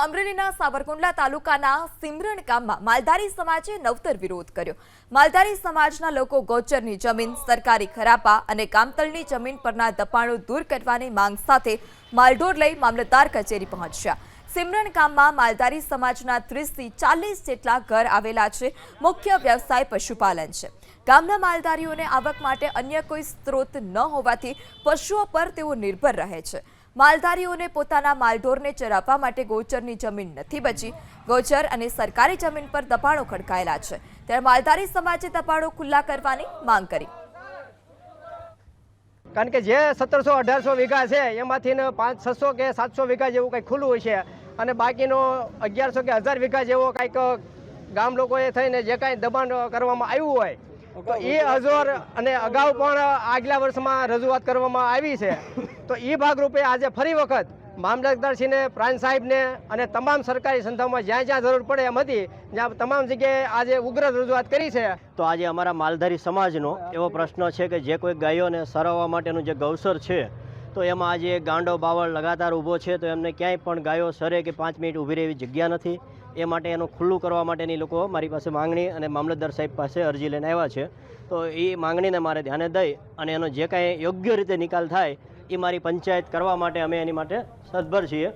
અમરેલીના સાવરકુંડલા તાલુકાના સિમરણ ગામમાં માલધારી સમાજે નવતર વિરોધ કર્યો. માલધારી સમાજના લોકો ગોચરની જમીન, સરકારી ખરાપા અને કામતલની જમીન પરના દબાણો દૂર કરવાની માંગ સાથે માલઢોર લઈ મામલતદાર કચેરી પહોંચ્યા. સિમરણ ગામમાં માલધારી સમાજના ત્રીસથી ચાલીસ જેટલા ઘર આવેલા છે. મુખ્ય વ્યવસાય પશુપાલન છે. ગામના માલધારીઓને આવક માટે અન્ય કોઈ સ્ત્રોત ન હોવાથી પશુઓ પર તેઓ નિર્ભર રહે છે. માલધારીઓને પોતાના માલઢોરને ચરાવવા માટે ગોચરની જમીન નથી બચી. ગોચર અને સરકારી જમીન પર દબાણો ખડકાયેલા છે. ત્યારે માલધારી સમાજે દબાણો ખુલ્લા કરવાની માંગ કરી. કારણ કે જે સત્તરસો, અઢારસો વીઘા છે, એમાંથી પાંચ, છસો કે સાતસો વીઘા જેવું કંઈક ખુલ્લું હોય છે અને બાકીનો અગિયારસો કે હજાર વીઘા જેવો કંઈક ગામ લોકોએ થઈને જે કાંઈ દબાણ કરવામાં આવ્યું હોય, તો એ હજોર અને અગાઉ પણ આગલા વર્ષમાં રજૂઆત કરવામાં આવી છે. તો એ ભાગરૂપે આજે ફરી વખત મામલતદારશ્રીને પ્રાંત સાહેબને અને તમામ સરકારી સંસ્થાઓમાં જ્યાં જ્યાં જરૂર પડે એમ હતી, જ્યાં તમામ જગ્યાએ આજે ઉગ્ર રજૂઆત કરી છે. તો આજે અમારા માલધારી સમાજનો એવો પ્રશ્ન છે કે જે કોઈ ગાયોને સરાવવા માટેનું જે ગૌસર છે, તો એમાં આજે ગાંડો બાવળ લગાતાર ઊભો છે, તો એમને ક્યાંય પણ ગાયો સરે કે પાંચ મિનિટ ઊભી રહેવી જગ્યા નથી. એ માટે એનું ખુલ્લું કરવા માટેની લોકો મારી પાસે માંગણી અને મામલતદાર સાહેબ પાસે અરજી લઈને આવ્યા છે. તો એ માંગણીને મારે ધ્યાને દઈ અને એનો જે કાંઈ યોગ્ય રીતે નિકાલ થાય એ મારી પંચાયત કરવા માટે અમે એની માટે સદભર છીએ.